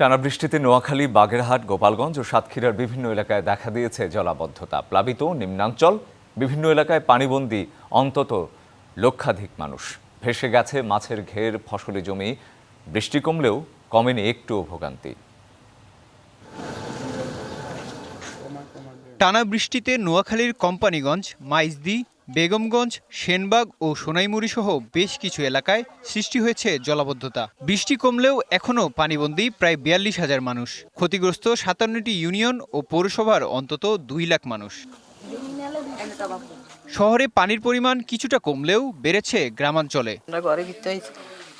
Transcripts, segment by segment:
টানা বৃষ্টিতে নোয়াখালী, বাগেরহাট, গোপালগঞ্জ ও সাতক্ষীরার বিভিন্ন এলাকায় দেখা দিয়েছে জলাবদ্ধতা। প্লাবিত নিম্নাঞ্চল, বিভিন্ন এলাকায় পানিবন্দী অন্তত লক্ষাধিক মানুষ। ভেসে গেছে মাছের ঘের, ফসলি জমি। বৃষ্টি কমলেও কমেনি একটুও ভোগান্তি। টানা বৃষ্টিতে নোয়াখালীর কোম্পানিগঞ্জ, মাইজদি বেগমগঞ্জ, সেনবাগ ও সোনাইমুড়ি সহ বেশ কিছু এলাকায় সৃষ্টি হয়েছে জলাবদ্ধতা। বৃষ্টি কমলেও এখনও পানিবন্দী প্রায় বিয়াল্লিশ হাজার মানুষ। ক্ষতিগ্রস্ত সাতান্নটি ইউনিয়ন ও পৌরসভার অন্তত দুই লাখ মানুষ। শহরে পানির পরিমাণ কিছুটা কমলেও বেড়েছে গ্রামাঞ্চলে।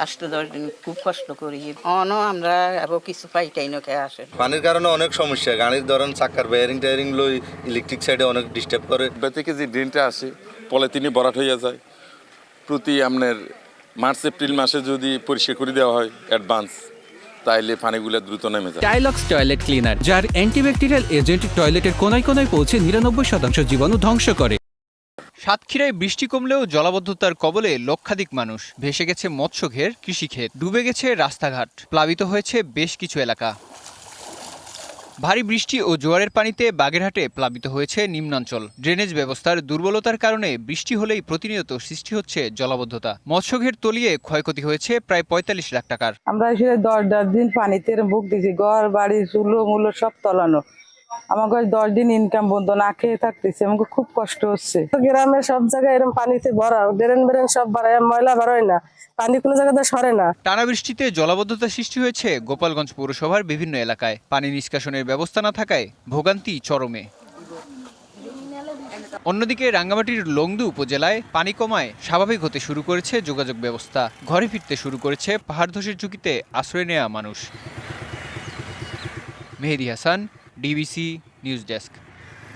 আসতে দশ দিন খুব কষ্ট করি। অনও আমরা আরও কিছু পাইটাই না খেয়ে আসে। পানির কারণে অনেক সমস্যা। গাড়ির ধরেন চাক্কার বেয়ারিং টেয়ারিং লই ইলেকট্রিক সাইডে অনেক ডিস্টার্ব করে। থেকে যে ড্রেনটা আসে পলিথিনে ভরাট হইয়া যায়। প্রতি আপনার মার্চ এপ্রিল মাসে যদি পরিষ্কার করে দেওয়া হয় অ্যাডভান্স তাইলে পানিগুলো দ্রুত নেমে যায়। টাইলক্স টয়লেট ক্লিনার যার অ্যান্টিব্যাকটেরিয়াল এজেন্ট টয়লেটের কোনায় কোনায় পৌঁছে নিরানব্বই শতাংশ জীবাণু ধ্বংস করে। সাতক্ষীরায় বৃষ্টি কমলেও জলাবদ্ধতার কবলে লক্ষাধিক মানুষ। ভেসে গেছে মৎস্যঘের কৃষিক্ষেত। ডুবে গেছে রাস্তাঘাট। প্লাবিত হয়েছে বেশ কিছু এলাকা। ভারী বৃষ্টি ও জোয়ারের পানিতে বাগেরহাটে প্লাবিত হয়েছে নিম্নাঞ্চল। ড্রেনেজ ব্যবস্থার দুর্বলতার কারণে বৃষ্টি হলেই প্রতিনিয়ত সৃষ্টি হচ্ছে জলাবদ্ধতা। মৎস্যঘের তলিয়ে ক্ষয়ক্ষতি হয়েছে প্রায় পঁয়তাল্লিশ লাখ টাকার। আমরা দশ দশ দিন পানিতে ঘর, বাড়ি, চুলো, মুলো সব তলানো। আমাকে দশ দিন ইনকাম বন্ধ, না খেয়ে থাকতেছে, আমাকে খুব কষ্ট হচ্ছে। গ্রামের সব জায়গায় এরকম পানিতে ভরা, ড্রেন বেরেন সব বাড়ায়, ময়লা বেরোয় না, পানি কোনো জায়গাতে সরে না। টানা বৃষ্টিতে জলাবদ্ধতা সৃষ্টি হয়েছে গোপালগঞ্জ পৌরসভার বিভিন্ন এলাকায়। পানি নিষ্কাশনের ব্যবস্থা না থাকায় ভোগান্তি চরমে। অন্যদিকে রাঙ্গামাটির লংদু উপজেলায় পানি কমায় স্বাভাবিক হতে শুরু করেছে যোগাযোগ ব্যবস্থা। ঘরে ফিরতে শুরু করেছে পাহাড় ধসের ঝুঁকিতে আশ্রয় নেওয়া মানুষ। Mehedi Hasan DVC News Desk.